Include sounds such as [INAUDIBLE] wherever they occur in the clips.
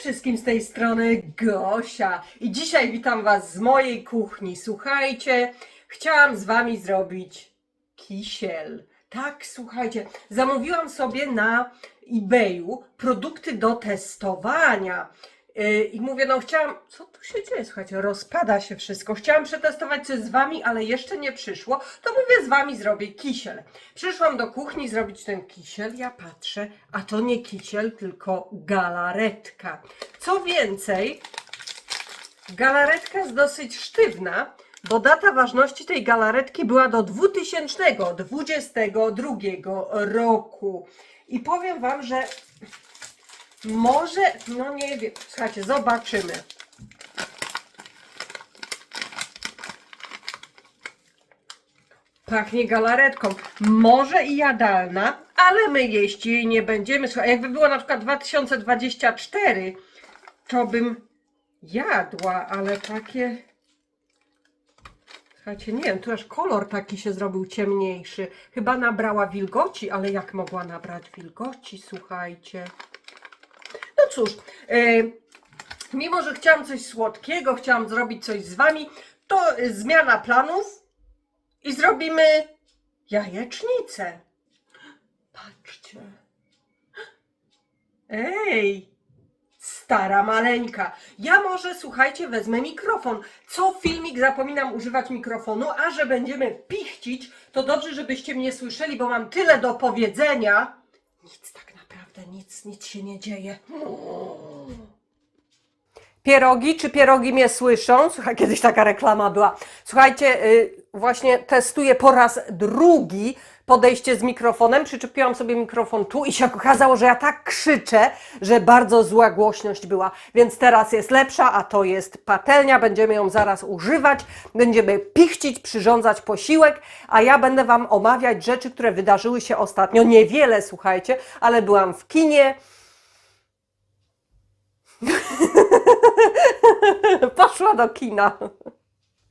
wszystkim z tej strony Gosia i dzisiaj witam Was z mojej kuchni. Słuchajcie, chciałam z Wami zrobić kisiel. Tak, słuchajcie, zamówiłam sobie na eBayu produkty do testowania. Yy, I mówię, no chciałam, co tu się dzieje? Słuchajcie, rozpada się wszystko. Chciałam przetestować coś z Wami, ale jeszcze nie przyszło. To mówię, z Wami zrobię kisiel. Przyszłam do kuchni zrobić ten kisiel. Ja patrzę, a to nie kisiel, tylko galaretka. Co więcej, galaretka jest dosyć sztywna, bo data ważności tej galaretki była do 2022 roku. I powiem Wam, że może, no nie wiem, słuchajcie, zobaczymy. Pachnie galaretką. Może i jadalna, ale my jeść jej nie będziemy. Słuchaj, jakby było na przykład 2024, to bym jadła, ale takie. Słuchajcie, nie wiem, tu aż kolor taki się zrobił ciemniejszy. Chyba nabrała wilgoci, ale jak mogła nabrać wilgoci, słuchajcie. Cóż, e, mimo że chciałam coś słodkiego, chciałam zrobić coś z Wami, to zmiana planów i zrobimy jajecznicę. Patrzcie. Ej, stara maleńka. Ja może, słuchajcie, wezmę mikrofon. Co filmik zapominam używać mikrofonu, a że będziemy pichcić, to dobrze, żebyście mnie słyszeli, bo mam tyle do powiedzenia. Nic tak nic, nic się nie dzieje. Pierogi, czy pierogi mnie słyszą? Słuchaj, kiedyś taka reklama była. Słuchajcie, y, właśnie testuję po raz drugi podejście z mikrofonem. Przyczepiłam sobie mikrofon tu i się okazało, że ja tak krzyczę, że bardzo zła głośność była. Więc teraz jest lepsza, a to jest patelnia. Będziemy ją zaraz używać. Będziemy pichcić, przyrządzać posiłek, a ja będę Wam omawiać rzeczy, które wydarzyły się ostatnio. Niewiele, słuchajcie, ale byłam w kinie. [LAUGHS] Poszła do kina.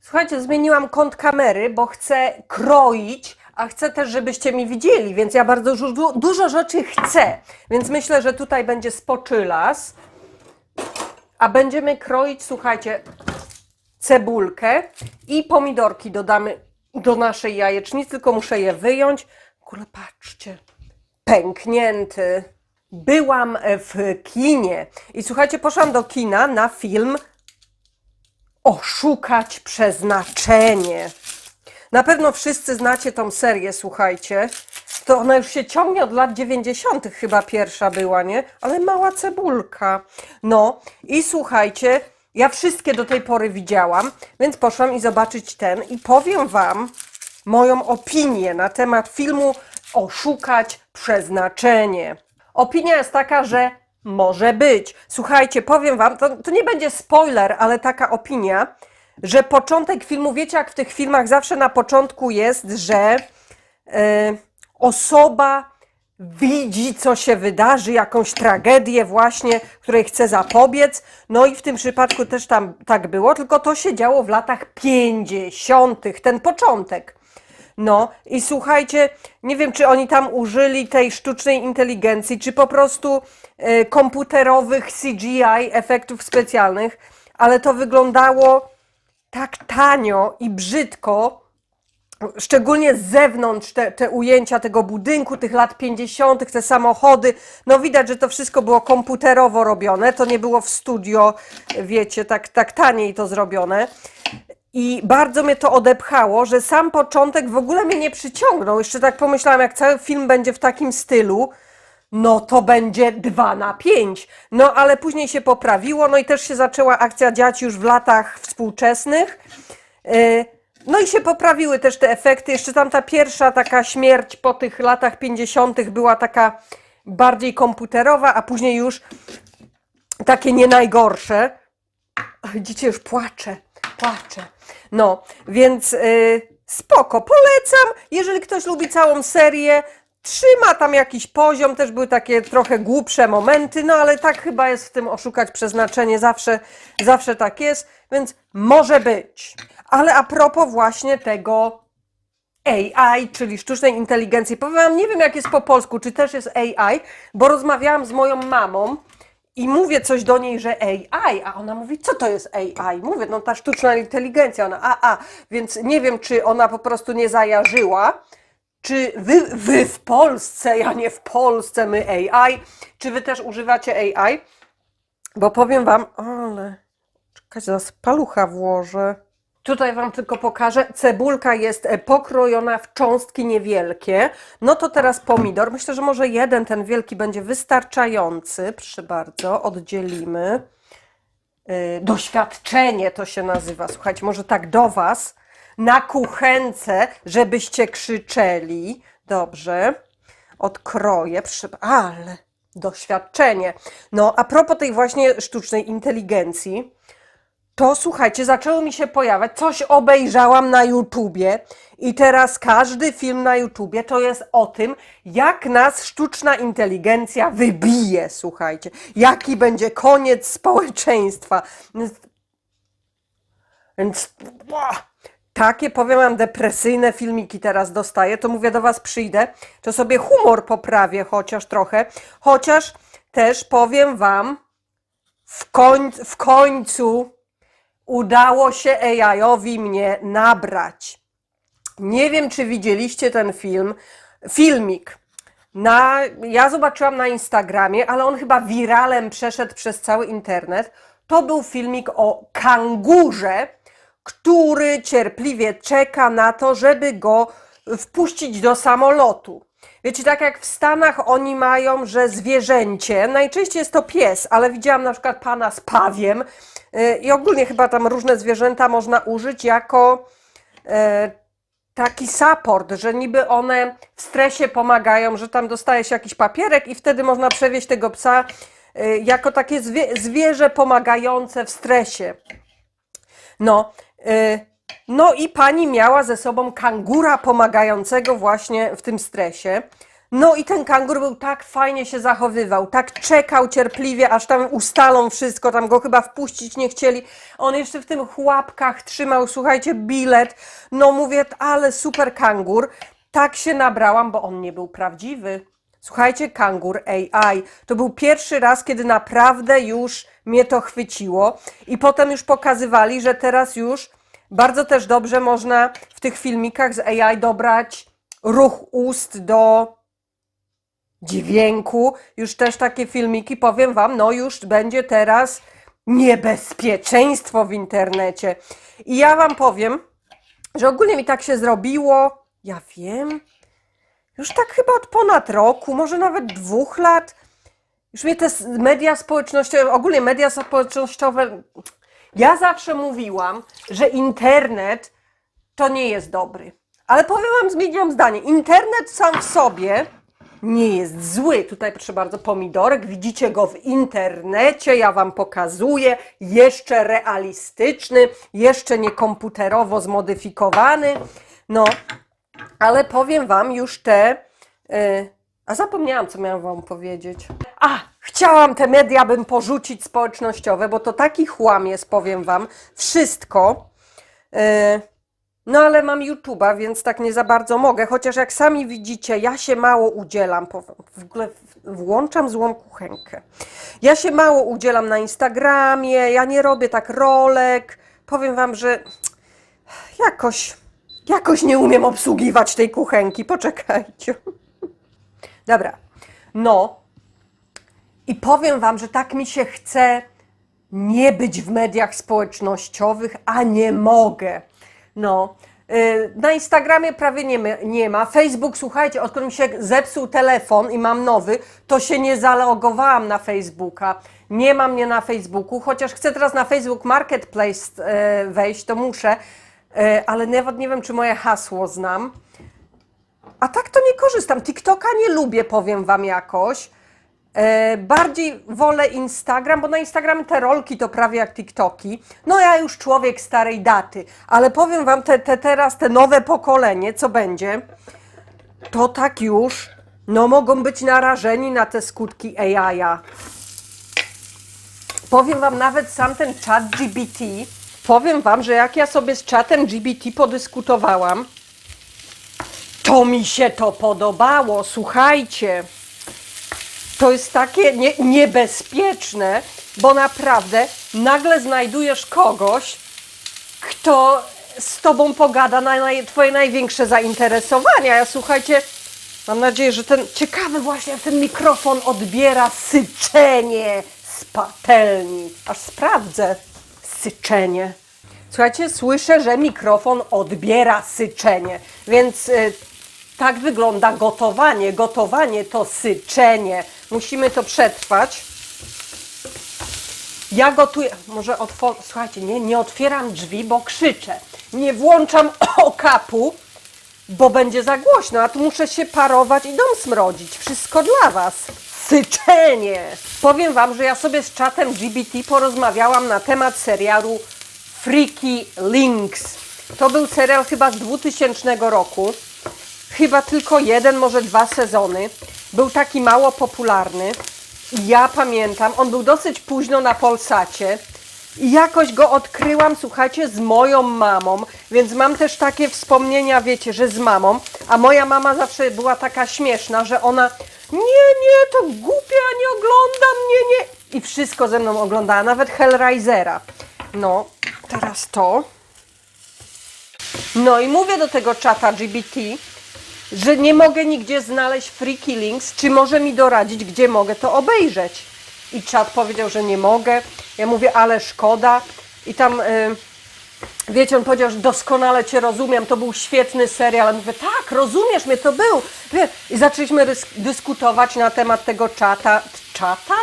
Słuchajcie, zmieniłam kąt kamery, bo chcę kroić, a chcę też, żebyście mi widzieli, więc ja bardzo dużo, dużo rzeczy chcę. Więc myślę, że tutaj będzie spoczylas. A będziemy kroić, słuchajcie, cebulkę i pomidorki dodamy do naszej jajecznicy, tylko muszę je wyjąć. Ogóle patrzcie, pęknięty. Byłam w kinie i słuchajcie, poszłam do kina na film Oszukać przeznaczenie. Na pewno wszyscy znacie tą serię, słuchajcie. To ona już się ciągnie od lat 90. chyba pierwsza była, nie? Ale mała cebulka. No i słuchajcie, ja wszystkie do tej pory widziałam, więc poszłam i zobaczyć ten i powiem Wam moją opinię na temat filmu Oszukać przeznaczenie. Opinia jest taka, że może być. Słuchajcie, powiem Wam, to, to nie będzie spoiler, ale taka opinia, że początek filmu, wiecie jak w tych filmach zawsze na początku jest, że e, osoba widzi, co się wydarzy, jakąś tragedię właśnie, której chce zapobiec. No i w tym przypadku też tam tak było, tylko to się działo w latach 50., ten początek. No i słuchajcie, nie wiem, czy oni tam użyli tej sztucznej inteligencji, czy po prostu e, komputerowych CGI, efektów specjalnych, ale to wyglądało tak tanio i brzydko, szczególnie z zewnątrz te, te ujęcia tego budynku, tych lat 50., te samochody. No widać, że to wszystko było komputerowo robione, to nie było w studio, wiecie, tak, tak taniej to zrobione. I bardzo mnie to odepchało, że sam początek w ogóle mnie nie przyciągnął. Jeszcze tak pomyślałam, jak cały film będzie w takim stylu, no to będzie 2 na 5. No ale później się poprawiło, no i też się zaczęła akcja dziać już w latach współczesnych. Yy, No i się poprawiły też te efekty. Jeszcze tam ta pierwsza taka śmierć po tych latach 50. była taka bardziej komputerowa, a później już takie nie najgorsze. Widzicie, już płaczę, płaczę. No, więc y, spoko, polecam. Jeżeli ktoś lubi całą serię, trzyma tam jakiś poziom, też były takie trochę głupsze momenty, no ale tak chyba jest w tym oszukać przeznaczenie, zawsze, zawsze tak jest, więc może być. Ale a propos właśnie tego AI, czyli sztucznej inteligencji. Powiem wam, nie wiem jak jest po polsku, czy też jest AI, bo rozmawiałam z moją mamą I mówię coś do niej, że AI, a ona mówi, co to jest AI? Mówię, no ta sztuczna inteligencja, ona, a, a, więc nie wiem, czy ona po prostu nie zajarzyła, czy wy, wy w Polsce, ja nie w Polsce, my AI, czy wy też używacie AI? Bo powiem wam, ale, czekajcie, zaraz palucha włożę. Tutaj Wam tylko pokażę. Cebulka jest e, pokrojona w cząstki niewielkie. No to teraz pomidor. Myślę, że może jeden ten wielki będzie wystarczający. Proszę bardzo, oddzielimy. Yy, Doświadczenie to się nazywa. Słuchajcie, może tak do Was na kuchence, żebyście krzyczeli. Dobrze. Odkroję. Proszę, ale doświadczenie. No, a propos tej właśnie sztucznej inteligencji to słuchajcie, zaczęło mi się pojawiać, coś obejrzałam na YouTubie i teraz każdy film na YouTubie to jest o tym, jak nas sztuczna inteligencja wybije, słuchajcie, jaki będzie koniec społeczeństwa. Więc, więc takie, powiem wam, depresyjne filmiki teraz dostaję, to mówię do was przyjdę, to sobie humor poprawię chociaż trochę, chociaż też powiem wam, w, koń, w końcu udało się AI-owi mnie nabrać. Nie wiem, czy widzieliście ten film, filmik. Na, ja zobaczyłam na Instagramie, ale on chyba wiralem przeszedł przez cały internet. To był filmik o kangurze, który cierpliwie czeka na to, żeby go wpuścić do samolotu. Wiecie, tak jak w Stanach oni mają, że zwierzęcie, najczęściej jest to pies, ale widziałam na przykład pana z pawiem yy, i ogólnie chyba tam różne zwierzęta można użyć jako yy, taki support, że niby one w stresie pomagają, że tam dostaje się jakiś papierek i wtedy można przewieźć tego psa yy, jako takie zwie zwierzę pomagające w stresie. No, y, no i pani miała ze sobą kangura pomagającego właśnie w tym stresie. No i ten kangur był tak fajnie się zachowywał, tak czekał cierpliwie, aż tam ustalą wszystko, tam go chyba wpuścić nie chcieli. On jeszcze w tym chłapkach trzymał, słuchajcie, bilet. No mówię, ale super kangur. Tak się nabrałam, bo on nie był prawdziwy. Słuchajcie, kangur AI. To był pierwszy raz, kiedy naprawdę już mnie to chwyciło. I potem już pokazywali, że teraz już bardzo też dobrze można w tych filmikach z AI dobrać ruch ust do dźwięku. Już też takie filmiki, powiem Wam, no już będzie teraz niebezpieczeństwo w internecie. I ja Wam powiem, że ogólnie mi tak się zrobiło, ja wiem, już tak chyba od ponad roku, może nawet dwóch lat. Już mnie te media społecznościowe, ogólnie media społecznościowe, ja zawsze mówiłam, że internet to nie jest dobry. Ale powiem Wam, zmieniłam zdanie. Internet sam w sobie nie jest zły. Tutaj proszę bardzo, pomidorek. Widzicie go w internecie. Ja Wam pokazuję. Jeszcze realistyczny, jeszcze nie komputerowo zmodyfikowany. No, ale powiem Wam już te. y, a zapomniałam, co miałam Wam powiedzieć. A, chciałam te media bym porzucić społecznościowe, bo to taki chłam jest, powiem Wam. Wszystko. Y, no ale mam YouTube'a, więc tak nie za bardzo mogę. Chociaż jak sami widzicie, ja się mało udzielam. W ogóle włączam złą kuchenkę. Ja się mało udzielam na Instagramie, ja nie robię tak rolek. Powiem Wam, że jakoś, jakoś nie umiem obsługiwać tej kuchenki. Poczekajcie. Dobra. No. I powiem Wam, że tak mi się chce nie być w mediach społecznościowych, a nie mogę. No. y, Na Instagramie prawie nie, nie ma. Facebook, słuchajcie, odkąd mi się zepsuł telefon i mam nowy, to się nie zalogowałam na Facebooka. Nie ma mnie na Facebooku, chociaż chcę teraz na Facebook Marketplace e, wejść, to muszę, ale nawet nie wiem, czy moje hasło znam. A tak to nie korzystam. TikToka nie lubię, powiem Wam jakoś. E, bardziej wolę Instagram, bo na Instagramie te rolki to prawie jak TikToki. No ja już człowiek starej daty, ale powiem Wam, te, te teraz, te nowe pokolenie, co będzie, to tak już, no mogą być narażeni na te skutki AI-a. Powiem Wam, nawet sam ten chat GBT, powiem Wam, że jak ja sobie z czatem GBT podyskutowałam, to mi się to podobało, słuchajcie. to jest takie nie, niebezpieczne, bo naprawdę nagle znajdujesz kogoś, kto z tobą pogada na twoje największe zainteresowania. Ja słuchajcie, mam nadzieję, że ten ciekawy właśnie ten mikrofon odbiera syczenie z patelni. Aż sprawdzę syczenie. Słuchajcie, słyszę, że mikrofon odbiera syczenie, więc y, tak wygląda gotowanie. Gotowanie to syczenie. Musimy to przetrwać. Ja gotuję. Może otworzę. Słuchajcie, nie, nie otwieram drzwi, bo krzyczę. Nie włączam [CLEARS THROAT] okapu, bo będzie za głośno, a tu muszę się parować i dom smrodzić. Wszystko dla Was. Syczenie! Powiem Wam, że ja sobie z czatem GBT porozmawiałam na temat serialu Freaky Links. To był serial chyba z 2000 roku. Chyba tylko jeden, może dwa sezony. Był taki mało popularny. Ja pamiętam, on był dosyć późno na Polsacie. I jakoś go odkryłam, słuchajcie, z moją mamą, więc mam też takie wspomnienia, wiecie, że z mamą, a moja mama zawsze była taka śmieszna, że ona nie, nie, to głupie, ja nie oglądam, nie, nie. I wszystko ze mną oglądała, nawet Hellraisera. No, teraz to. No i mówię do tego czata GBT, że nie mogę nigdzie znaleźć Free Killings, czy może mi doradzić, gdzie mogę to obejrzeć. I czat powiedział, że nie mogę. Ja mówię, ale szkoda. I tam, y, wiecie, on powiedział, że doskonale Cię rozumiem, to był świetny serial. Ja mówię, tak, rozumiesz mnie, to był. I zaczęliśmy dyskutować na temat tego czata. Czata?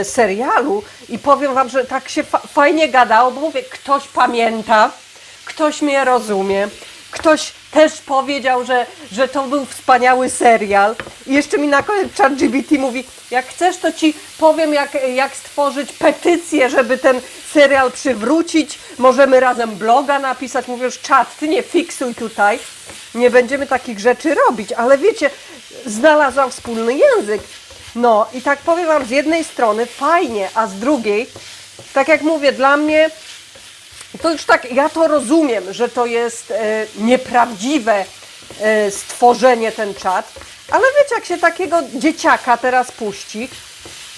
Y, serialu i powiem Wam, że tak się fa fajnie gadało, bo mówię, ktoś pamięta, ktoś mnie rozumie, ktoś też powiedział, że, że to był wspaniały serial. I jeszcze mi na koniec ChatGPT mówi, jak chcesz, to Ci powiem, jak, jak stworzyć petycję, żeby ten serial przywrócić. Możemy razem bloga napisać. Mówię już, czat, Ty nie fiksuj tutaj. Nie będziemy takich rzeczy robić, ale wiecie, znalazłam wspólny język. No i tak powiem Wam, z jednej strony fajnie, a z drugiej, tak jak mówię, dla mnie to już tak, ja to rozumiem, że to jest e, nieprawdziwe e, stworzenie ten czat, ale wiecie, jak się takiego dzieciaka teraz puści,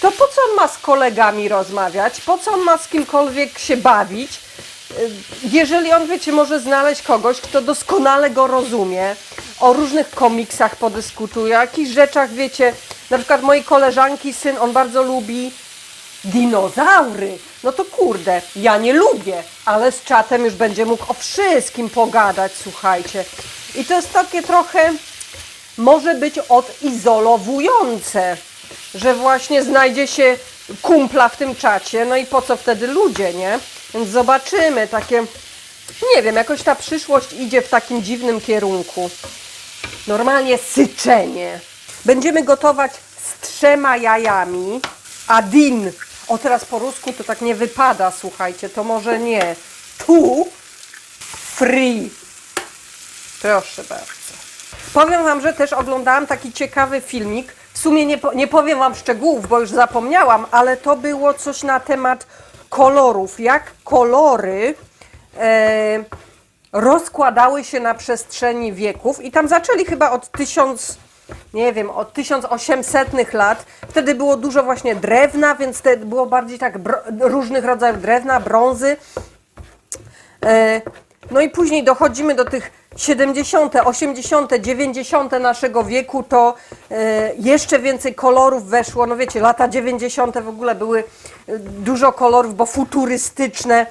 to po co on ma z kolegami rozmawiać, po co on ma z kimkolwiek się bawić, E, jeżeli on, wiecie, może znaleźć kogoś, kto doskonale go rozumie, o różnych komiksach podyskutuje, o jakichś rzeczach, wiecie, na przykład mojej koleżanki syn, on bardzo lubi dinozaury. No to kurde, ja nie lubię, ale z czatem już będzie mógł o wszystkim pogadać, słuchajcie. I to jest takie trochę, może być odizolowujące, że właśnie znajdzie się kumpla w tym czacie, no i po co wtedy ludzie, nie? Więc zobaczymy, takie, nie wiem, jakoś ta przyszłość idzie w takim dziwnym kierunku. Normalnie syczenie. Będziemy gotować z trzema jajami. Adin. O, teraz po rusku to tak nie wypada, słuchajcie, to może nie. Tu free. Proszę bardzo. Powiem Wam, że też oglądałam taki ciekawy filmik. W sumie nie, nie powiem Wam szczegółów, bo już zapomniałam, ale to było coś na temat kolorów. Jak kolory e, rozkładały się na przestrzeni wieków i tam zaczęli chyba od tysiąc, nie wiem, od 1800 lat. Wtedy było dużo właśnie drewna, więc wtedy było bardziej tak różnych rodzajów drewna, brązy. E, No i później dochodzimy do tych 70., 80., 90. naszego wieku, to e, jeszcze więcej kolorów weszło. No wiecie, lata 90. w ogóle były e, dużo kolorów, bo futurystyczne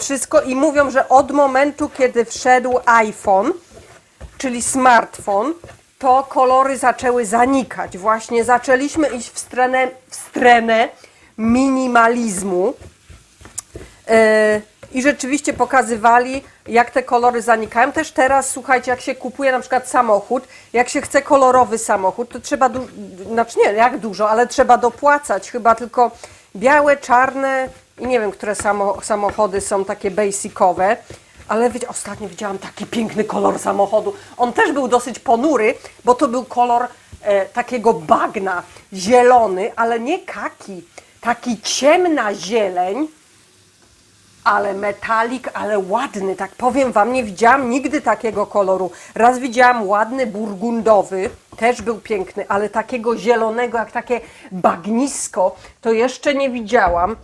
wszystko. I mówią, że od momentu, kiedy wszedł iPhone, czyli smartfon, to kolory zaczęły zanikać. Właśnie zaczęliśmy iść w stronę, w stronę minimalizmu. E, I rzeczywiście pokazywali, jak te kolory zanikają. Też teraz, słuchajcie, jak się kupuje na przykład samochód, jak się chce kolorowy samochód, to trzeba, du- znaczy nie, jak dużo, ale trzeba dopłacać. Chyba tylko białe, czarne i nie wiem, które samo, samochody są takie basicowe. Ale wiecie, ostatnio widziałam taki piękny kolor samochodu. On też był dosyć ponury, bo to był kolor e, takiego bagna, zielony, ale nie kaki. Taki ciemna zieleń, ale metalik, ale ładny, tak powiem Wam, nie widziałam nigdy takiego koloru. Raz widziałam ładny burgundowy, też był piękny, ale takiego zielonego, jak takie bagnisko, to jeszcze nie widziałam.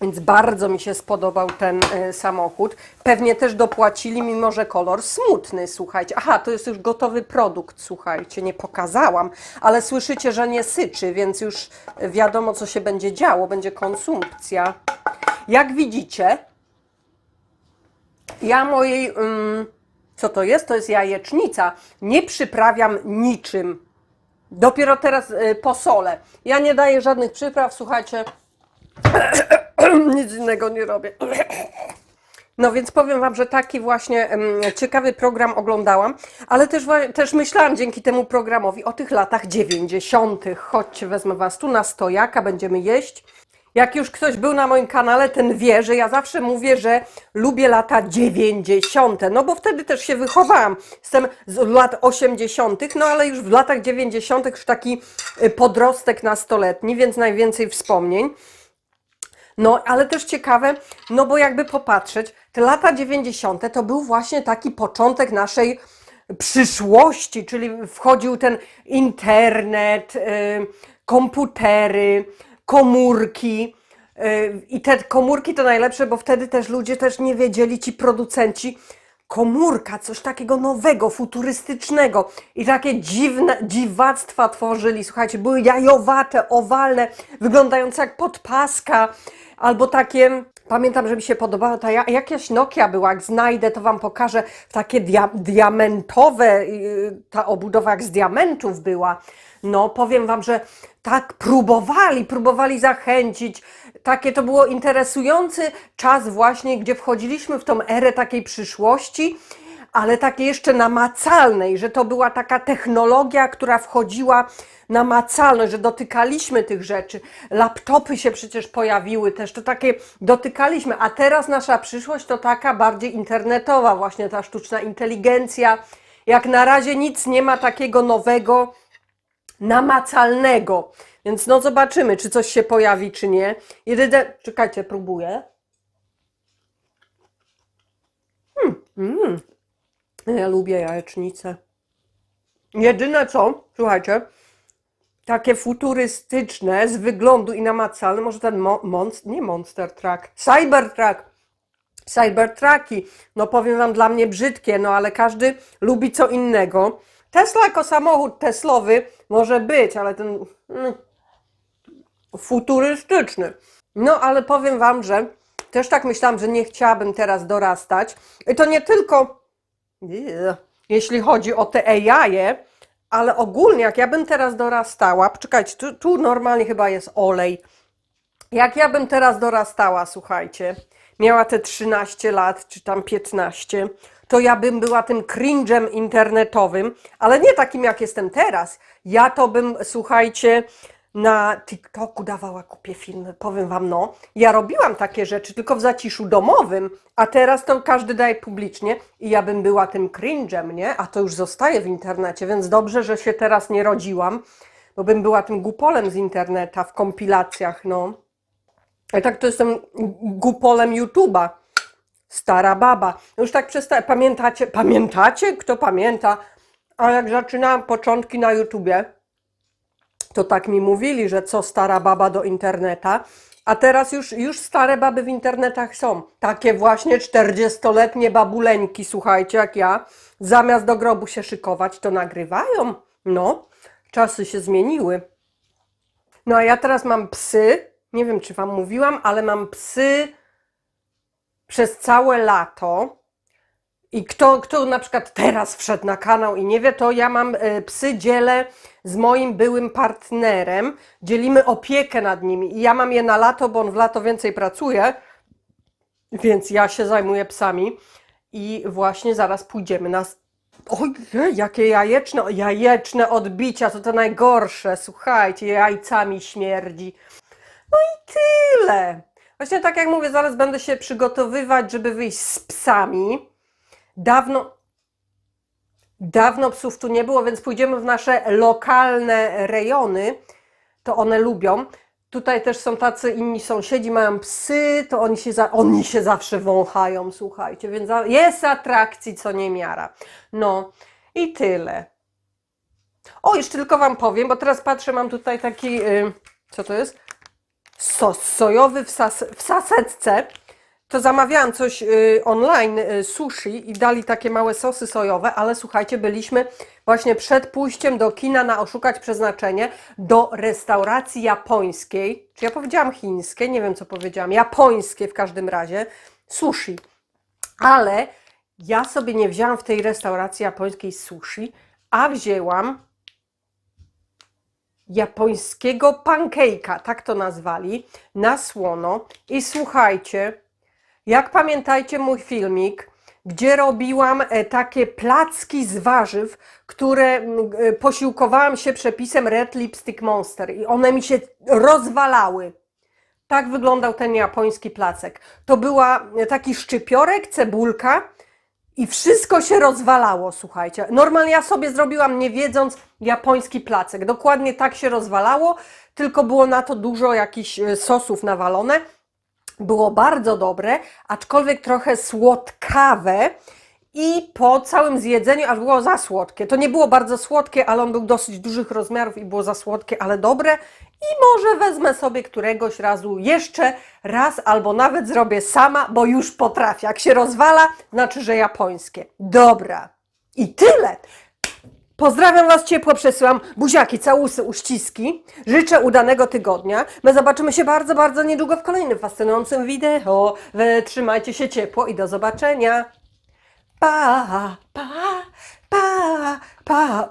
Więc bardzo mi się spodobał ten e, samochód. Pewnie też dopłacili, mimo że kolor smutny, słuchajcie. Aha, to jest już gotowy produkt, słuchajcie, nie pokazałam, ale słyszycie, że nie syczy, więc już wiadomo, co się będzie działo, będzie konsumpcja. Jak widzicie, ja mojej, ym, co to jest? To jest jajecznica. Nie przyprawiam niczym. Dopiero teraz y, posolę. Ja nie daję żadnych przypraw, słuchajcie. [COUGHS] Nic innego nie robię. [COUGHS] No więc powiem Wam, że taki właśnie ciekawy program oglądałam, ale też, też myślałam dzięki temu programowi o tych latach 90. Chodźcie, wezmę Was tu na stojaka, będziemy jeść. Jak już ktoś był na moim kanale, ten wie, że ja zawsze mówię, że lubię lata 90. No bo wtedy też się wychowałam. Jestem z lat 80., no ale już w latach 90. już taki y, podrostek nastoletni, więc najwięcej wspomnień. No, ale też ciekawe, no bo jakby popatrzeć, te lata 90. to był właśnie taki początek naszej przyszłości, czyli wchodził ten internet, y, komputery, komórki. y, I te komórki to najlepsze, bo wtedy też ludzie też nie wiedzieli, ci producenci, komórka, coś takiego nowego, futurystycznego i takie dziwne, dziwactwa tworzyli. Słuchajcie, były jajowate, owalne, wyglądające jak podpaska, albo takie, pamiętam, że mi się podobała ta ja- jakaś Nokia była, jak znajdę, to Wam pokażę, takie dia diamentowe, yy, ta obudowa jak z diamentów była. No, powiem Wam, że tak próbowali, próbowali zachęcić. Takie to było interesujący czas właśnie, gdzie wchodziliśmy w tą erę takiej przyszłości, ale takiej jeszcze namacalnej, że to była taka technologia, która wchodziła namacalność, że dotykaliśmy tych rzeczy. Laptopy się przecież pojawiły też, to takie dotykaliśmy, a teraz nasza przyszłość to taka bardziej internetowa, właśnie ta sztuczna inteligencja. Jak na razie nic nie ma takiego nowego, namacalnego. Więc no zobaczymy, czy coś się pojawi, czy nie. Jedyne, czekajcie, próbuję. Hmm, mm. Ja lubię jajecznicę. Jedyne co, słuchajcie, takie futurystyczne z wyglądu i namacalne, może ten mo monst nie Monster Truck, Cybertruck. Cybertrucki, no powiem Wam, dla mnie brzydkie, no ale każdy lubi co innego. Tesla jako samochód Teslowy może być, ale ten mm, futurystyczny. No ale powiem Wam, że też tak myślałam, że nie chciałabym teraz dorastać. I to nie tylko. Jeśli chodzi o te AI, ale ogólnie jak ja bym teraz dorastała, czekajcie, tu, tu normalnie chyba jest olej. Jak ja bym teraz dorastała, słuchajcie, miała te 13 lat, czy tam 15, to ja bym była tym cringe'em internetowym, ale nie takim jak jestem teraz. Ja to bym, słuchajcie, na TikToku dawała kupie filmy, powiem wam, no. Ja robiłam takie rzeczy tylko w zaciszu domowym, a teraz to każdy daje publicznie i ja bym była tym cringe'em, nie? A to już zostaje w internecie, więc dobrze, że się teraz nie rodziłam, bo bym była tym gupolem z interneta w kompilacjach, no. A tak to jestem gupolem YouTube'a. Stara baba. Już tak przestaję. Pamiętacie? Pamiętacie? Kto pamięta? A jak zaczynałam początki na YouTubie, to tak mi mówili, że co stara baba do interneta. A teraz już, już stare baby w internetach są. Takie właśnie 40-letnie babuleńki, słuchajcie, jak ja. Zamiast do grobu się szykować, to nagrywają. No, czasy się zmieniły. No a ja teraz mam psy. Nie wiem, czy Wam mówiłam, ale mam psy przez całe lato. I kto, kto na przykład teraz wszedł na kanał i nie wie, to ja mam e, psy, dzielę z moim byłym partnerem. Dzielimy opiekę nad nimi. I ja mam je na lato, bo on w lato więcej pracuje, więc ja się zajmuję psami. I właśnie zaraz pójdziemy na. Oj, jakie jajeczne, jajeczne odbicia, to to najgorsze. Słuchajcie, jajcami śmierdzi. No i tyle. Właśnie tak jak mówię, zaraz będę się przygotowywać, żeby wyjść z psami. Dawno, dawno psów tu nie było, więc pójdziemy w nasze lokalne rejony. To one lubią. Tutaj też są tacy inni sąsiedzi, mają psy, to oni się, za, oni się zawsze wąchają, słuchajcie, więc jest atrakcji co niemiara. No i tyle. O, jeszcze tylko Wam powiem, bo teraz patrzę, mam tutaj taki, y, co to jest? Sos sojowy w, sas, w saseczce. To zamawiałam coś y, online, y, sushi i dali takie małe sosy sojowe, ale słuchajcie, byliśmy właśnie przed pójściem do kina na Oszukać Przeznaczenie do restauracji japońskiej. Czy ja powiedziałam chińskie? Nie wiem, co powiedziałam. Japońskie w każdym razie. Sushi. Ale ja sobie nie wzięłam w tej restauracji japońskiej sushi, a wzięłam japońskiego pancake'a, tak to nazwali, na słono. I słuchajcie, jak pamiętajcie mój filmik, gdzie robiłam e, takie placki z warzyw, które e, posiłkowałam się przepisem Red Lipstick Monster i one mi się rozwalały. Tak wyglądał ten japoński placek. To była e, taki szczypiorek, cebulka i wszystko się rozwalało, słuchajcie. Normalnie ja sobie zrobiłam, nie wiedząc, japoński placek. Dokładnie tak się rozwalało, tylko było na to dużo jakichś sosów nawalone. Było bardzo dobre, aczkolwiek trochę słodkawe. I po całym zjedzeniu, aż było za słodkie. To nie było bardzo słodkie, ale on był dosyć dużych rozmiarów i było za słodkie, ale dobre. I może wezmę sobie któregoś razu jeszcze raz, albo nawet zrobię sama, bo już potrafię. Jak się rozwala, znaczy, że japońskie. Dobra. I tyle. Pozdrawiam Was ciepło, przesyłam buziaki, całusy, uściski. Życzę udanego tygodnia. My zobaczymy się bardzo, bardzo niedługo w kolejnym fascynującym wideo. Trzymajcie się ciepło i do zobaczenia. Pa, pa, pa, pa.